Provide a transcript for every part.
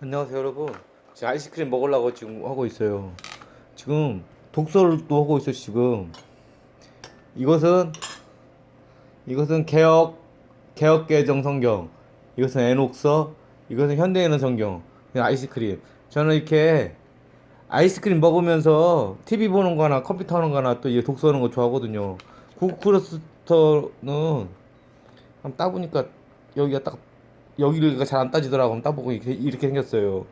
안녕하세요 여러분. 지금 아이스크림 먹으려고 지금 하고 있어요. 지금 독서를 또 하고 있어요 지금. 이것은 이것은 개혁 개혁개정 성경. 이것은 에녹서 이것은 현대인의 성경. 아이스크림. 저는 이렇게 아이스크림 먹으면서 TV 보는 거나 컴퓨터 하는 거나 또 이게 독서하는 거 좋아하거든요. 구크로스터는 한번 따보니까 여기가 딱 여기가 잘안 따지더라고. 한번 따보고 이렇게, 이렇게 생겼어요.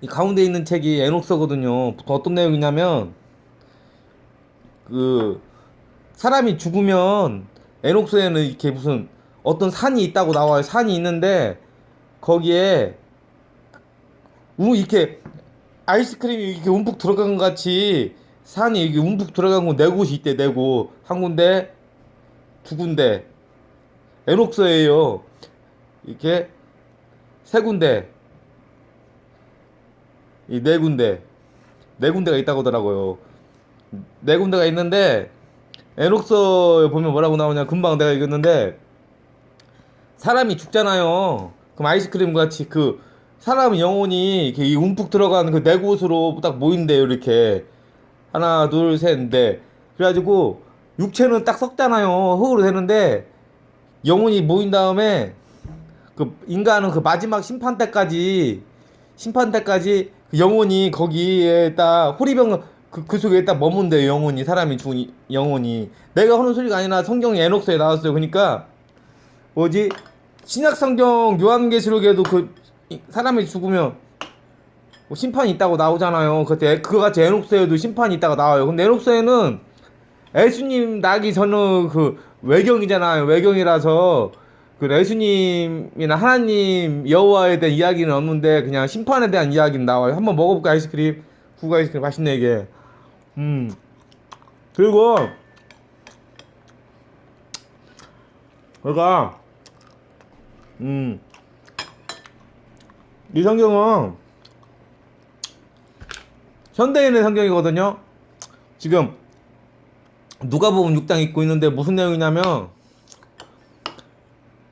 이 가운데 있는 책이 에녹서거든요. 어떤 내용이냐면 그 사람이 죽으면 에녹서에는 이렇게 무슨 어떤 산이 있다고 나와요. 산이 있는데 거기에 우 이렇게 아이스크림이 이렇게 움푹 들어간 것 같이 산이 이게 움푹 들어간 거네 곳이 있대 네 곳. 한 군데 두 군데 에녹서예요. 이렇게 세 군데. 이 네 군데. 네 군데가 있다고 하더라고요. 네 군데가 있는데 에녹서에 보면 뭐라고 나오냐. 금방 내가 읽었는데 사람이 죽잖아요. 그럼 아이스크림 같이 그 사람 영혼이 이렇게 이 움푹 들어간 그 네 곳으로 딱 모인대요 이렇게. 하나 둘 셋 넷. 그래가지고 육체는 딱 썩잖아요. 흙으로 되는데 영혼이 모인 다음에 그 인간은 그 마지막 심판 때까지 심판 때까지 그 영혼이 거기에 딱 호리병 그, 그 속에 딱 머문대요 영혼이. 사람이 죽은 이- 영혼이. 내가 하는 소리가 아니라 성경 에녹서에 나왔어요. 그러니까 뭐지? 신약 성경 요한계시록에도 그 이- 사람이 죽으면 뭐 심판이 있다고 나오잖아요. 그때 그거 같이 에녹서에도 심판이 있다고 나와요. 근데 에녹서에는 예수님 나기 전의 그 외경이잖아요. 외경이라서 그 예수님이나 하나님 여호와에 대한 이야기는 없는데 그냥 심판에 대한 이야기는 나와요. 한번 먹어볼까 아이스크림? 국 아이스크림 맛있네 이게. 음. 그리고 내가 음. 이 성경은 현대인의 성경이거든요. 지금 누가복음 6장 읽고 있는데 무슨 내용이냐면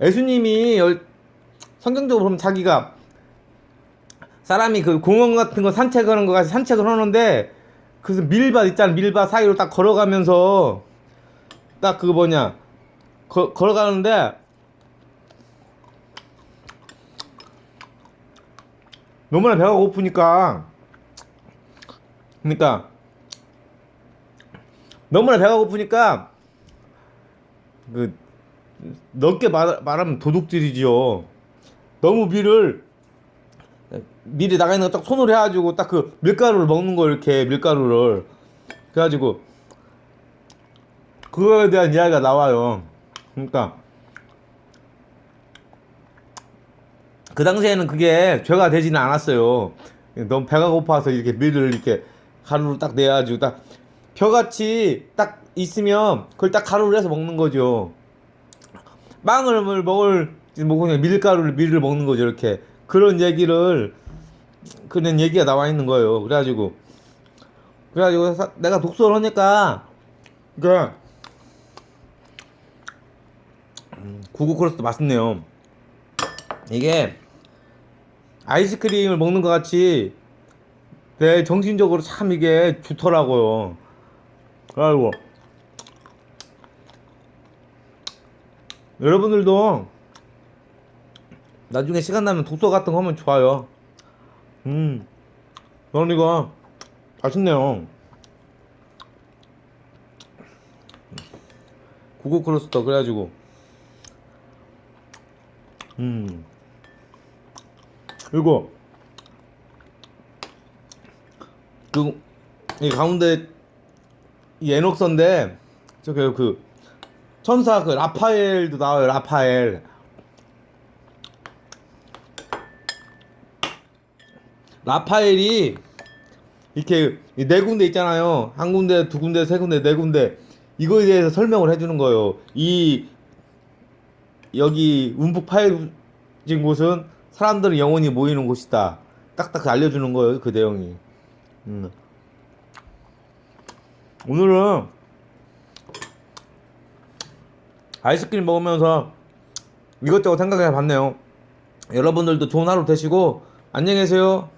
예수님이 열- 성경적으로 보면 자기가 사람이 그 공원 같은 거 산책하는 거 같이 산책을 하는데 그 밀밭 있잖아 밀밭 사이로 딱 걸어가면서 딱 그거 뭐냐 거, 걸어가는데 너무나 배가 고프니까. 그러니까 너무나 배가 고프니까 그 넓게 말, 말하면 도둑질이지요. 너무 밀을 밀이 나가 있는 거 딱 손으로 해가지고 딱 그 밀가루를 먹는 거 이렇게 밀가루를 그래가지고 그거에 대한 이야기가 나와요. 그러니까 그 당시에는 그게 죄가 되지는 않았어요. 너무 배가 고파서 이렇게 밀을 이렇게 가루를 딱 내가지고 딱 벼같이 딱 있으면 그걸 딱 가루를 해서 먹는 거죠. 빵을 뭘 먹을 뭐 그냥 밀가루를 밀을 먹는 거죠 이렇게 그런 얘기를 그런 얘기가 나와 있는 거예요. 그래가지고 그래가지고 사- 내가 독서를 하니까 음, 구구 크로스도 맛있네요. 이게 아이스크림을 먹는 것 같이 내 정신적으로 참 이게 좋더라고요. 그래가지고 여러분들도 나중에 시간 나면 독서 같은 거 하면 좋아요. 음, 저는 이거 맛있네요. 구글 크로스터 그래가지고 음 그리고 그 이 가운데 이 에녹서인데 저기 그 천사 그 라파엘도 나와요 라파엘. 라파엘이 이렇게 이네 군데 있잖아요. 한 군데 두 군데 세 군데 네 군데. 이거에 대해서 설명을 해주는 거예요. 이 여기 움푹 파여진 곳은 사람들은 영원히 모이는 곳이다. 딱딱 알려주는 거예요 그 내용이. 음. 오늘은 아이스크림 먹으면서 이것저것 생각해 봤네요. 여러분들도 좋은 하루 되시고 안녕히 계세요.